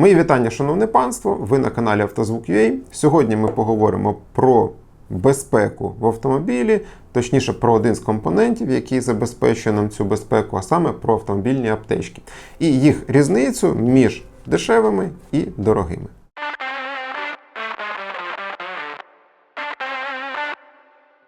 Мої вітання, шановне панство! Ви на каналі Автозвук.ua. Сьогодні ми поговоримо про безпеку в автомобілі, точніше про один з компонентів, який забезпечує нам цю безпеку, а саме про автомобільні аптечки, і їх різницю між дешевими і дорогими.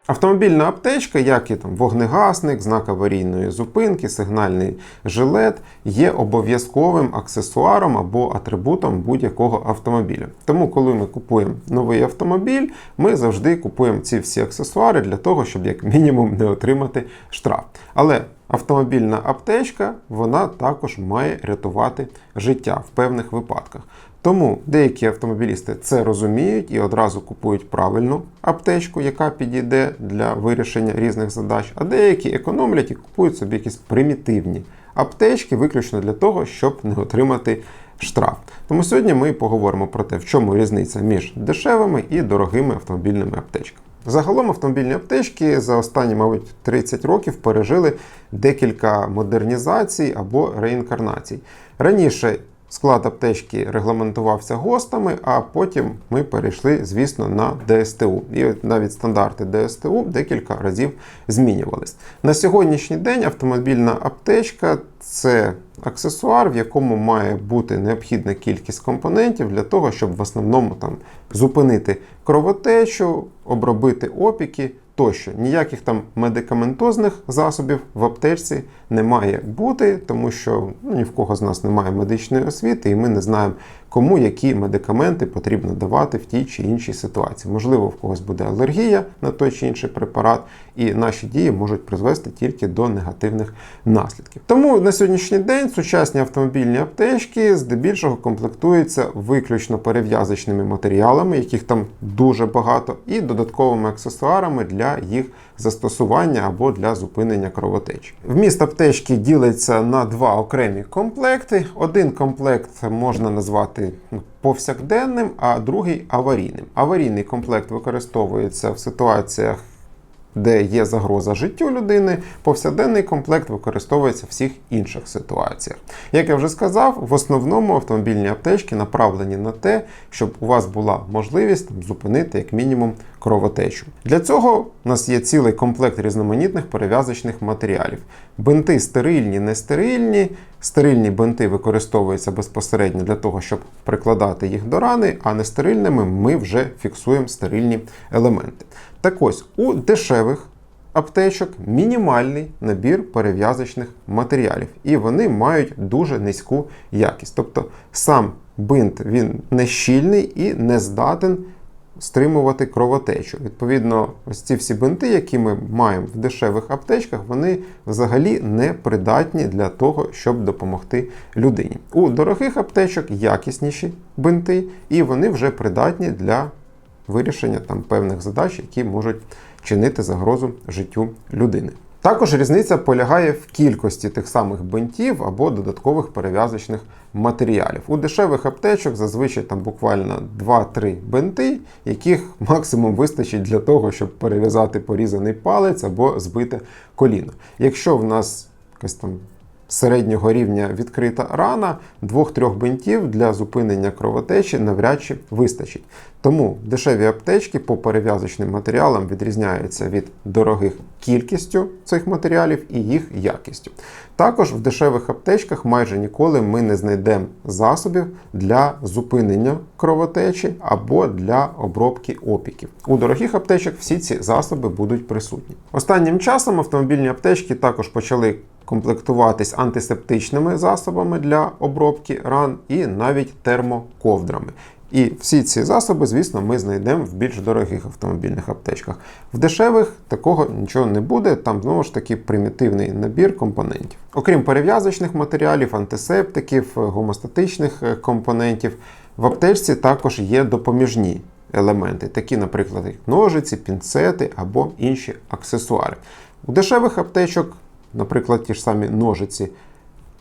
Автомобільна аптечка, як і там вогнегасник, знак аварійної зупинки, сигнальний жилет, є обов'язковим аксесуаром або атрибутом будь-якого автомобіля. Тому, коли ми купуємо новий автомобіль, ми завжди купуємо ці всі аксесуари для того, щоб як мінімум не отримати штраф. Але автомобільна аптечка вона також має рятувати життя в певних випадках. Тому деякі автомобілісти це розуміють і одразу купують правильну аптечку, яка підійде для вирішення різних задач, а деякі економлять і купують собі якісь примітивні аптечки, виключно для того, щоб не отримати штраф. Тому сьогодні ми поговоримо про те, в чому різниця між дешевими і дорогими автомобільними аптечками. Загалом автомобільні аптечки за останні, мабуть, 30 років пережили декілька модернізацій або реінкарнацій. Раніше Склад аптечки регламентувався ГОСТами, а потім ми перейшли, звісно, на ДСТУ. І навіть стандарти ДСТУ декілька разів змінювались. На сьогоднішній день автомобільна аптечка це аксесуар, в якому має бути необхідна кількість компонентів для того, щоб в основному там зупинити кровотечу, обробити опіки. Тощо ніяких там медикаментозних засобів в аптечці не має бути, тому що ну, ні в кого з нас немає медичної освіти, і ми не знаємо, кому які медикаменти потрібно давати в тій чи іншій ситуації. Можливо, в когось буде алергія на той чи інший препарат, і наші дії можуть призвести тільки до негативних наслідків. Тому на сьогоднішній день сучасні автомобільні аптечки здебільшого комплектуються виключно перев'язочними матеріалами, яких там дуже багато, і додатковими аксесуарами для їх застосування або для зупинення кровотечі. Вміст аптечки ділиться на два окремі комплекти. Один комплект можна назвати повсякденним, а другий аварійним. Аварійний комплект використовується в ситуаціях. Де є загроза життю людини, повсякденний комплект використовується в всіх інших ситуаціях. Як я вже сказав, в основному автомобільні аптечки направлені на те, щоб у вас була можливість там, зупинити як мінімум кровотечу. Для цього у нас є цілий комплект різноманітних перев'язочних матеріалів. Бинти стерильні, нестерильні. Стерильні бинти використовуються безпосередньо для того, щоб прикладати їх до рани, а нестерильними ми вже фіксуємо стерильні елементи. Так ось у дешевих аптечок мінімальний набір перев'язочних матеріалів, і вони мають дуже низьку якість. Тобто сам бинт він не щільний і не здатен стримувати кровотечу. Відповідно, ось ці всі бинти, які ми маємо в дешевих аптечках, вони взагалі не придатні для того, щоб допомогти людині. У дорогих аптечок якісніші бинти, і вони вже придатні для вирішення там певних задач, які можуть чинити загрозу життю людини. Також різниця полягає в кількості тих самих бинтів або додаткових перев'язочних матеріалів. У дешевих аптечок зазвичай там буквально 2-3 бинти, яких максимум вистачить для того, щоб перев'язати порізаний палець або збите коліно. Якщо в нас якась там середнього рівня відкрита рана, двох-трьох бинтів для зупинення кровотечі навряд чи вистачить. Тому дешеві аптечки по перев'язочним матеріалам відрізняються від дорогих кількістю цих матеріалів і їх якістю. Також в дешевих аптечках майже ніколи ми не знайдемо засобів для зупинення кровотечі або для обробки опіків. У дорогих аптечках всі ці засоби будуть присутні. Останнім часом автомобільні аптечки також почали комплектуватись антисептичними засобами для обробки ран і навіть термоковдрами. І всі ці засоби, звісно, ми знайдемо в більш дорогих автомобільних аптечках. В дешевих такого нічого не буде, там знову ж таки примітивний набір компонентів. Окрім перев'язочних матеріалів, антисептиків, гомостатичних е, компонентів, в аптечці також є допоміжні елементи, такі, наприклад, ножиці, пінцети або інші аксесуари. У дешевих аптечок, наприклад, ті ж самі ножиці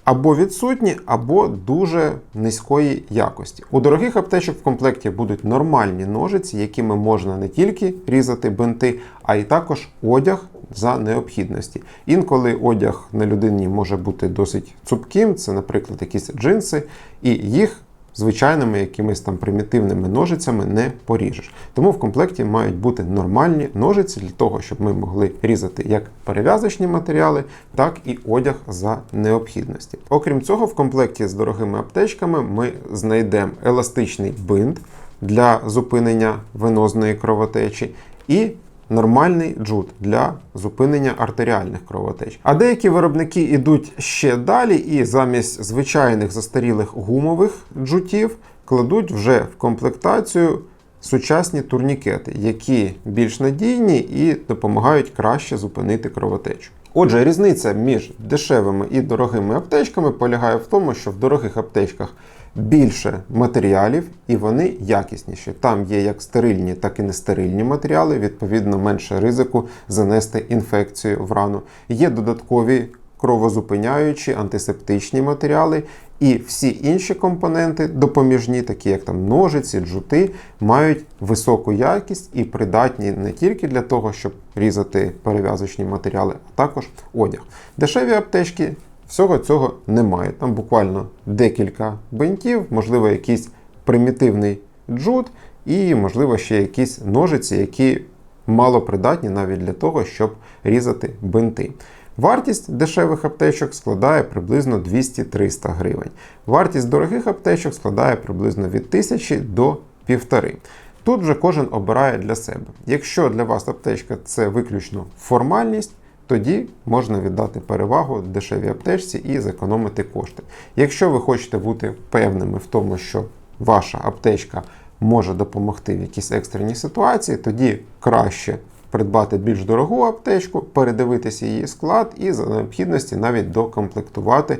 або відсутні, або дуже низької якості. У дорогих аптечок в комплекті будуть нормальні ножиці, якими можна не тільки різати бинти, а й також одяг за необхідності. Інколи одяг на людині може бути досить цупким, це, наприклад, якісь джинси, і їх звичайними якимись там примітивними ножицями не поріжеш. Тому в комплекті мають бути нормальні ножиці для того, щоб ми могли різати як перев'язочні матеріали, так і одяг за необхідності. Окрім цього, в комплекті з дорогими аптечками ми знайдемо еластичний бинт для зупинення венозної кровотечі і нормальний джут для зупинення артеріальних кровотеч. А деякі виробники йдуть ще далі і замість звичайних застарілих гумових джутів кладуть вже в комплектацію сучасні турнікети, які більш надійні і допомагають краще зупинити кровотечу. Отже, різниця між дешевими і дорогими аптечками полягає в тому, що в дорогих аптечках більше матеріалів і вони якісніші. Там є як стерильні, так і нестерильні матеріали, відповідно, менше ризику занести інфекцію в рану. Є додаткові кровозупиняючі антисептичні матеріали, і всі інші компоненти допоміжні, такі як там ножиці, джути, мають високу якість і придатні не тільки для того, щоб різати перев'язочні матеріали, а також одяг. Дешеві аптечки всього цього немає. Там буквально декілька бинтів, можливо, якийсь примітивний джут, і, можливо, ще якісь ножиці, які мало придатні навіть для того, щоб різати бинти. Вартість дешевих аптечок складає приблизно 200-300 гривень. Вартість дорогих аптечок складає приблизно від 1000 до 1500. Тут вже кожен обирає для себе. Якщо для вас аптечка це виключно формальність, тоді можна віддати перевагу дешевій аптечці і зекономити кошти. Якщо ви хочете бути впевненими в тому, що ваша аптечка може допомогти в якійсь екстреній ситуації, тоді краще придбати більш дорогу аптечку, передивитися її склад і за необхідності навіть докомплектувати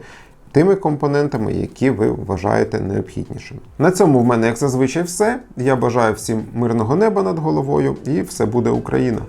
тими компонентами, які ви вважаєте необхіднішими. На цьому в мене, як зазвичай, все. Я бажаю всім мирного неба над головою і все буде Україна!